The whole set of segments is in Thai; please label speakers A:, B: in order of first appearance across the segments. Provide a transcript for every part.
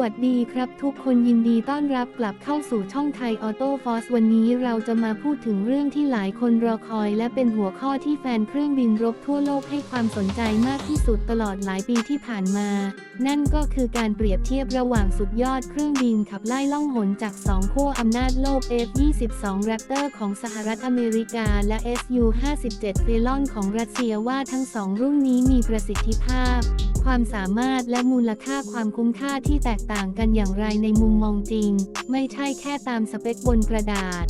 A: วัสดีครับทุกคนยินดีต้อนรับกลับเข้าสู่ช่องไทยออโต้ฟอสวันนี้เราจะมาพูดถึงเรื่องที่หลายคนรอคอยและเป็นหัวข้อที่แฟนเครื่องบินรบทั่วโลกให้ความสนใจมากที่สุดตลอดหลายปีที่ผ่านมา นั่นก็คือการเปรียบเทียบระหว่างสุดยอดเครื่องบินขับไล่ล่องหนจากสองขั้วอำนาจโลก F-22 Raptor ของสหรัฐอเมริกาและ Su-57 Phelan ของรัสเซียว่าทั้งสองรุ่นนี้มีประสิทธิภาพ ความสามารถและมูลค่าความคุ้มค่าที่แตกต่างกันอย่างไรในมุมมองจริง ไม่ใช่แค่ตามสเปคบนกระดาษ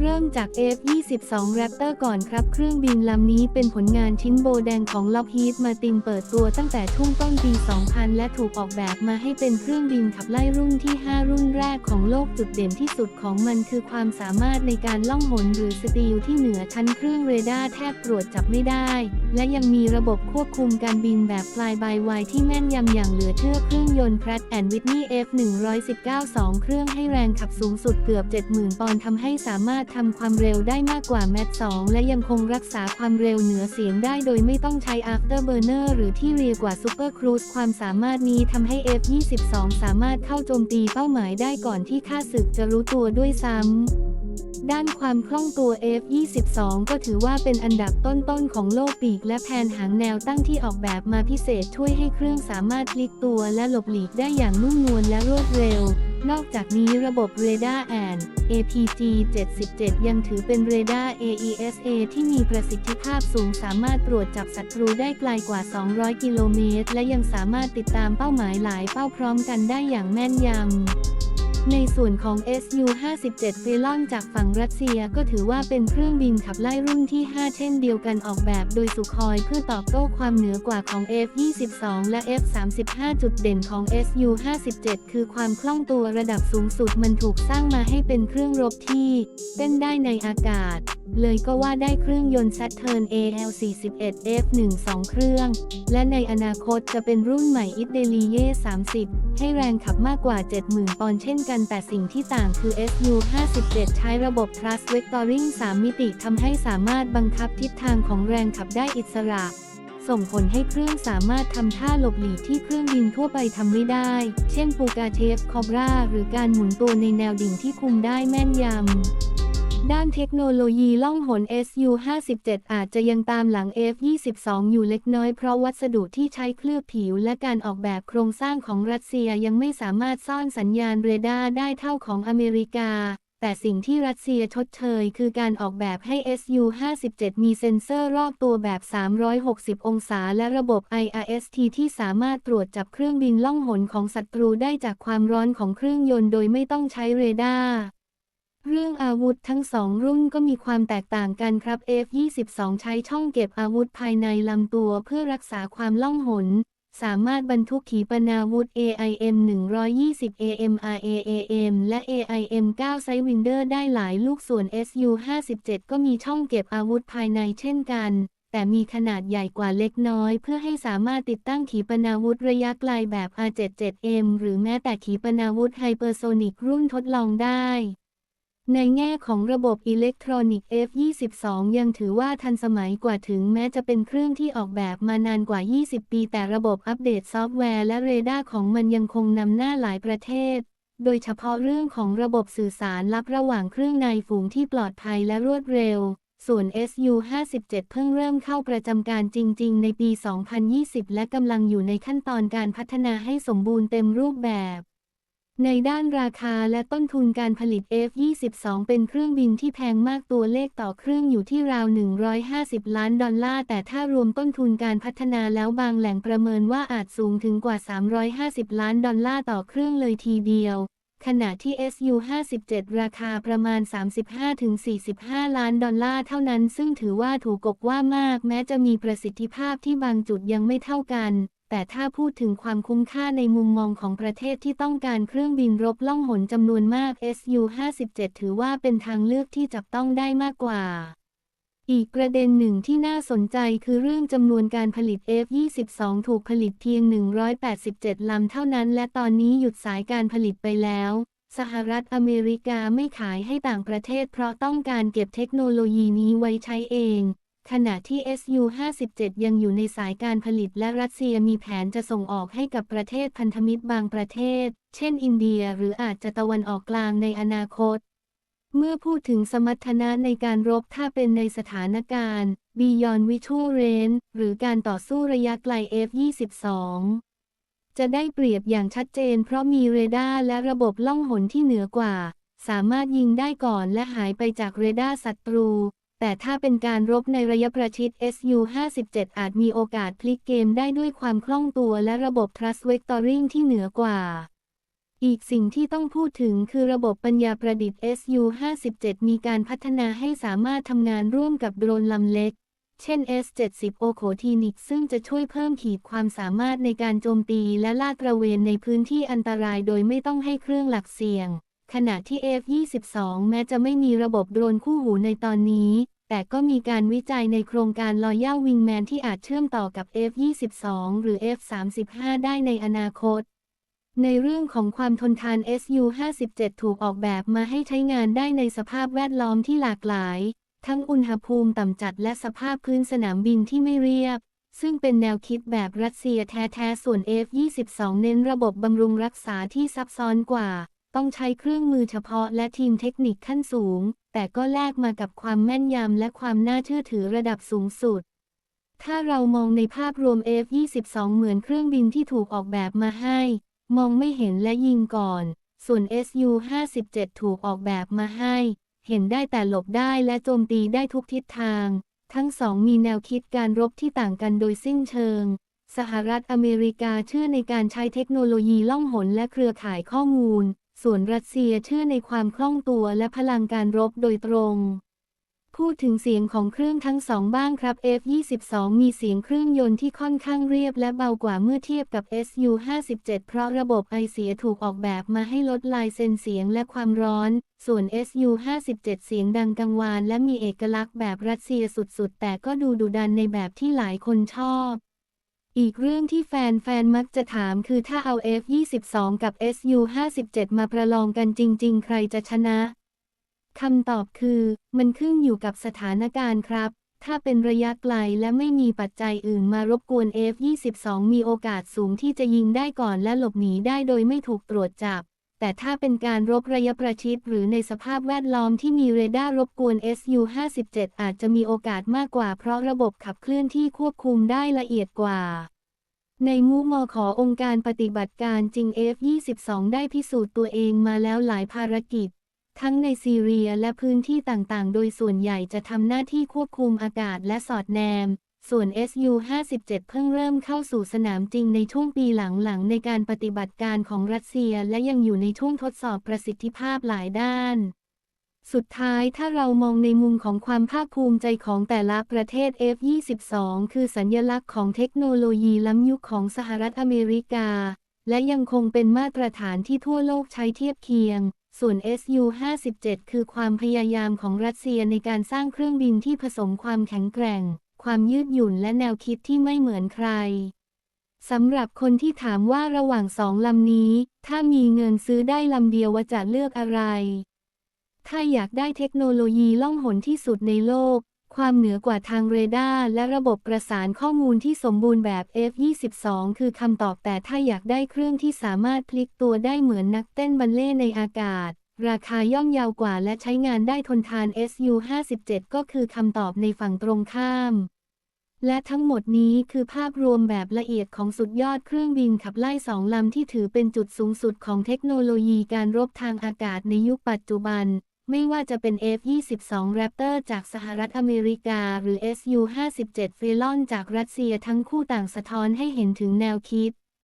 A: เริ่มจาก F-22 Raptor ก่อนครับ เครื่องบินลำนี้เป็นผลงานชิ้นโบแดงของ Lockheed Martin เปิดตัวตั้งแต่ช่วงต้นปี 2000 และถูกออกแบบมาให้เป็นเครื่องบินขับไล่รุ่นที่ 5 รุ่นแรกของโลกจุดเด่นที่สุดของมันคือความสามารถในการล่องหนหรือสตีลที่เหนือชั้นเครื่องเรดาร์แทบตรวจจับไม่ได้ และยังมีระบบควบคุมการบินแบบ fly by wire ที่แม่นยำอย่างเหลือเชื่อเครื่องยนต์ Pratt Whitney F119 2เครื่องให้แรงขับสูงสุดเกือบ 70,000 ปอนด์ทำให้สามารถทำความเร็วได้มากกว่าแมท2และยังคงรักษาความเร็วเหนือเสียงได้โดยไม่ต้องใช้ afterburner หรือที่เรียกว่า super cruise ความสามารถนี้ทำให้ F22 สามารถเข้าโจมตีเป้าหมายได้ก่อนที่ข้าศึกจะรู้ตัวด้วยซ้ำด้านความคล่องตัว F22 ก็ถือว่าเป็นอันดับต้นๆของโลกปีกและแผนหางแนวตั้งที่ออกแบบมาพิเศษช่วยให้เครื่องสามารถพลิกตัวและหลบหลีกได้อย่างนุ่มนวลและรวดเร็ว นอกจากนี้ระบบเรดาร์แอน APG 77 ยังถือเป็นเรดาร์ AESA ที่มีประสิทธิภาพสูงสามารถตรวจจับศัตรูได้ไกลกว่า 200 กิโลเมตร และยังสามารถติดตามเป้าหมายหลายเป้าพร้อมกันได้อย่างแม่นยำ ในส่วนของ Su-57 เฟลอนจากฝั่งรัสเซียก็ถือว่าเป็นเครื่องบินขับไล่รุ่นที่ 5 เช่นเดียวกันออกแบบโดยสุคอยเพื่อตอบโต้ความเหนือกว่าของ F-22 และ F-35 จุดเด่นของ Su-57 คือความคล่องตัวระดับสูงสุดมันถูกสร้างมาให้เป็นเครื่องรบที่เต้นได้ในอากาศ เลยก็ว่าได้เครื่องยนต์ Saturn AL41 F12 เครื่อง และในอนาคตจะเป็นรุ่นใหม่ i d e l i e 30 ให้แรงขับมากกว่า 70,000 ปอนด์เช่นกัน แต่สิ่งที่ต่างคือ Su-57 ใช้ระบบ Thrust Vectoring 3 มิติทำให้สามารถบังคับทิศทางของแรงขับได้อิสระ ส่งผลให้เครื่องสามารถทำท่าหลบหลีกที่เครื่องบินทั่วไปทำไม่ได้ เช่นปูกาเทฟคอบราหรือการหมุนตัวในแนวดิ่งที่คุมได้แม่นยำ ด้านเทคโนโลยีล่องหน Su-57 อาจจะยังตามหลัง F-22 อยู่เล็กน้อยเพราะวัสดุที่ใช้เคลือบผิวและการออกแบบโครงสร้างของรัสเซียยังไม่สามารถซ่อนสัญญาณเรดาร์ได้เท่าของอเมริกา แต่สิ่งที่รัสเซียชดเชยคือการออกแบบให้ Su-57 มีเซ็นเซอร์รอบตัวแบบ 360 องศา และระบบ IRST ที่สามารถตรวจจับเครื่องบินล่องหนของศัตรูได้จากความร้อนของเครื่องยนต์โดยไม่ต้องใช้เรดาร์ เรื่องอาวุธทั้งสองรุ่นก็มีความแตกต่างกันครับ F22 ใช้ช่องเก็บอาวุธภายในลำตัวเพื่อรักษาความล่องหน สามารถบรรทุกขีปนาวุธ AIM 120 AMRAAM และ AIM 9 Sidewinder ได้หลายลูกส่วน Su 57ก็มีช่องเก็บอาวุธภายในเช่นกัน แต่มีขนาดใหญ่กว่าเล็กน้อย เพื่อให้สามารถติดตั้งขีปนาวุธระยะไกลแบบ R77M หรือแม้แต่ขีปนาวุธไฮเปอร์โซนิกรุ่นทดลองได้ ในแง่ของระบบอิเล็กทรอนิกส์ F22 ยังถือว่าทันสมัยกว่าถึงแม้จะเป็นเครื่องที่ออกแบบมานานกว่า 20 ปี แต่ระบบอัปเดตซอฟต์แวร์และเรดาร์ของมันยังคงนำหน้าหลายประเทศ โดยเฉพาะเรื่องของระบบสื่อสารลับระหว่างเครื่องในฝูงที่ปลอดภัยและรวดเร็ว ส่วน Su-57 เพิ่งเริ่มเข้าประจำการจริง ๆ ในปี 2020 และกำลังอยู่ในขั้นตอนการพัฒนาให้สมบูรณ์เต็มรูปแบบ ในด้านราคาและต้นทุนการผลิต F-22 เป็นเครื่องบินที่แพงมากตัวเลขต่อเครื่องอยู่ที่ราว 150 ล้านดอลลาร์ แต่ถ้ารวมต้นทุนการพัฒนาแล้วบางแหล่งประเมินว่าอาจสูงถึงกว่า 350 ล้านดอลลาร์ต่อเครื่องเลยทีเดียว ขณะที่ Su-57 ราคาประมาณ 35-45 ล้านดอลลาร์เท่านั้น ซึ่งถือว่าถูกกบว่า มาก แม้จะมีประสิทธิภาพที่บางจุดยังไม่เท่ากัน แต่ถ้าพูดถึงความคุ้มค่าในมุมมองของประเทศที่ต้องการเครื่องบินรบล่องหนจำนวนมาก Su-57 ถือว่าเป็นทางเลือกที่จับต้องได้มากกว่า อีกประเด็นหนึ่งที่น่าสนใจคือเรื่องจำนวนการผลิต F-22 ถูกผลิตเพียง 187 ลำเท่านั้น และตอนนี้หยุดสายการผลิตไปแล้ว สหรัฐอเมริกาไม่ขายให้ต่างประเทศ เพราะต้องการเก็บเทคโนโลยีนี้ไว้ใช้เอง ขณะที่ Su-57 ยังอยู่ในสายการผลิตและรัสเซียมีแผนจะส่งออกให้กับประเทศพันธมิตรบางประเทศ เช่นอินเดียหรืออาจจะตะวันออกกลางในอนาคต เมื่อพูดถึงสมรรถนะในการรบถ้าเป็นในสถานการณ์ Beyond Visual Range หรือการต่อสู้ระยะไกล F-22 จะได้เปรียบอย่างชัดเจนเพราะมีเรดาร์และระบบล่องหนที่เหนือกว่า สามารถยิงได้ก่อนและหายไปจากเรดาร์ศัตรู แต่ถ้าเป็นการรบในระยะประชิด Su-57 อาจมีโอกาสพลิกเกมได้ด้วยความคล่องตัวและระบบ Trust Vectoring ที่เหนือกว่า อีกสิ่งที่ต้องพูดถึงคือระบบปัญญาประดิษฐ์ Su-57 มีการพัฒนาให้สามารถทำงานร่วมกับโดรนลำเล็ก เช่น S-70 โอโคทีนิกซึ่งจะช่วยเพิ่มขีดความสามารถในการโจมตีและลาดตระเวนในพื้นที่อันตรายโดยไม่ต้องให้เครื่องหลักเสี่ยง ขณะที่ F-22 แม้จะไม่มีระบบโดรนคู่หูในตอนนี้ แต่ก็มีการวิจัยในโครงการลอยย่าวิงแมนที่อาจเชื่อมต่อกับ F-22 หรือ F-35 ได้ในอนาคต ในเรื่องของความทนทาน Su-57 ถูกออกแบบมาให้ใช้งานได้ในสภาพแวดล้อมที่หลากหลาย ทั้งอุณหภูมิต่ำจัดและสภาพพื้นสนามบินที่ไม่เรียบซึ่งเป็นแนวคิดแบบรัสเซียแท้ ๆ ส่วน F-22 เน้นระบบบำรุงรักษาที่ซับซ้อนกว่า ต้องใช้เครื่องมือเฉพาะและทีมเทคนิคขั้นสูง แต่ก็แลกมากับความแม่นยำและความน่าเชื่อถือระดับสูงสุด ถ้าเรามองในภาพรวม F-22 เหมือนเครื่องบินที่ถูกออกแบบมาให้ มองไม่เห็นและยิงก่อน ส่วน Su-57 ถูกออกแบบมาให้ เห็นได้แต่หลบได้และโจมตีได้ทุกทิศทาง ทั้งสองมีแนวคิดการรบที่ต่างกันโดยสิ้นเชิงสหรัฐอเมริกาเชื่อในการใช้เทคโนโลยีล่องหนและเครือข่ายข้อมูล ส่วนรัสเซียเชื่อในความคล่องตัวและพลังการรบโดยตรง พูดถึงเสียงของเครื่องทั้งสองบ้างครับ F-22 มีเสียงเครื่องยนต์ที่ค่อนข้างเรียบและเบากว่าเมื่อเทียบกับ Su-57 เพราะระบบไอเสียถูกออกแบบมาให้ลดลายเซนเสียงและความร้อน ส่วน Su-57 เสียงดังกังวานและมีเอกลักษณ์แบบรัสเซียสุดๆ แต่ก็ดูดุดันในแบบที่หลายคนชอบ อีกเรื่องที่แฟนๆ มักจะถามคือถ้าเอา F-22 กับ Su-57 มาประลองกันจริง ๆ ใครจะชนะ คำตอบคือ มันขึ้นอยู่กับสถานการณ์ครับ ถ้าเป็นระยะไกลและไม่มีปัจจัยอื่นมารบกวน F-22 มีโอกาสสูงที่จะยิงได้ก่อนและหลบหนีได้โดยไม่ถูกตรวจจับ แต่ถ้าเป็นการรบระยะประชิดหรือในสภาพแวดล้อมที่มีเรดาร์รบกวน Su-57 อาจจะมีโอกาสมากกว่าเพราะระบบขับเคลื่อนที่ควบคุมได้ละเอียดกว่า ในมูมอขอองค์การปฏิบัติการจริง F-22 ได้พิสูจน์ตัวเองมาแล้วหลายภารกิจ ทั้งในซีเรียและพื้นที่ต่างๆ โดยส่วนใหญ่จะทำหน้าที่ควบคุมอากาศและสอดแนม ส่วน Su-57 เพิ่งเริ่มเข้าสู่สนามจริงในช่วงปีหลังๆ ในการปฏิบัติการของรัสเซียและยังอยู่ในช่วงทดสอบประสิทธิภาพหลายด้าน สุดท้ายถ้าเรามองในมุมของความภาคภูมิใจของแต่ละประเทศ F-22 คือสัญญลักษณ์ของเทคโนโลยีล้ำยุคของสหรัฐอเมริกา และยังคงเป็นมาตรฐานที่ทั่วโลกใช้เทียบเคียงส่วน Su-57 คือความพยายามของรัสเซียในการสร้างเครื่องบินที่ผสมความแข็งแกร่ง ความยืดหยุ่นและแนวคิดที่ไม่เหมือนใครสำหรับคนที่ถามว่าระหว่างสองลำนี้ ถ้ามีเงินซื้อได้ลำเดียวว่าจะเลือกอะไร ถ้าอยากได้เทคโนโลยีล่องหนที่สุดในโลก ความเหนือกว่าทางเรดาร์และระบบประสานข้อมูลที่สมบูรณ์แบบ F-22 คือคำตอบแต่ถ้าอยากได้เครื่องที่สามารถพลิกตัวได้เหมือนนักเต้นบัลเล่ในอากาศ ราคาย่อมยาวกว่าและใช้งานได้ทนทาน Su-57 ก็คือคำตอบในฝั่งตรงข้าม และทั้งหมดนี้คือภาพรวมแบบละเอียดของสุดยอดเครื่องบินขับไล่สองลำที่ถือเป็นจุดสูงสุดของเทคโนโลยีการรบทางอากาศในยุคปัจจุบัน ไม่ว่าจะเป็น F-22 Raptor จากสหรัฐอเมริกา หรือ Su-57 Phelan จากรัสเซียทั้งคู่ต่างสะท้อนให้เห็นถึงแนวคิด